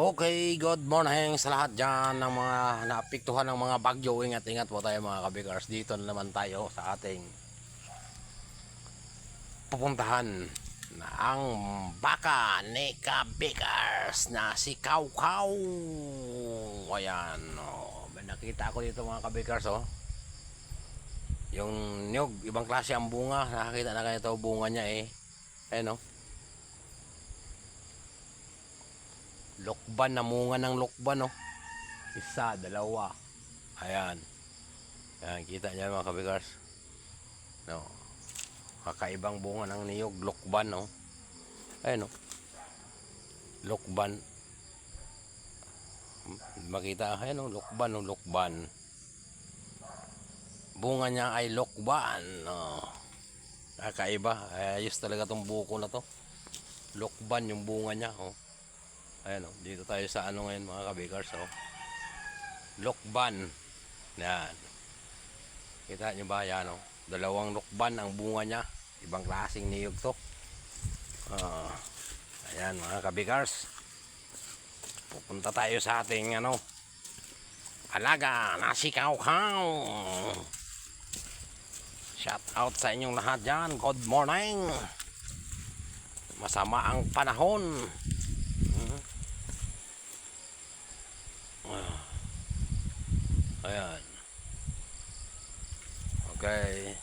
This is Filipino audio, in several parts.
Okay, good morning sa lahat dyan ng mga naapektuhan ng mga bagyo. Ingat, ingat po tayo mga kabigars. Dito na naman tayo sa ating pupuntahan na ang baka ni kabigars na si Kaw Kaw. Ayan, oh. nakita ko dito mga kabigars, oh. Yung niyog, ibang klase ang bunga. Nakakita na ganito bunga niya eh. Ayan, oh. Lokban, namunga ng lokban, no? Isa, dalawa. Ayan. Ayan, kita niya mga kabigars. No. Kakaibang bunga ng niyog, lokban, no? Ayan, no? Lokban. Makita, ayan, no? Lokban, no? Lokban. Bunga niya ay lokban, no? Kakaiba. Ayos talaga tong buko na to. Lokban yung bunga niya, oh. Ayan o, dito tayo sa ano ngayon mga kabigars o. Lokban. Yan. Kita nyo ba yan o? Dalawang lokban ang bunga niya. Ibang klaseng niyog to. Ah, ayan mga kabigars. Pupunta tayo sa ating ano. Alaga na si Kaw Kaw. Shout out sa inyong lahat dyan. Good morning. Masama ang panahon. Ayan. Okay.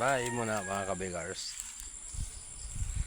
Bye muna mga kabigars.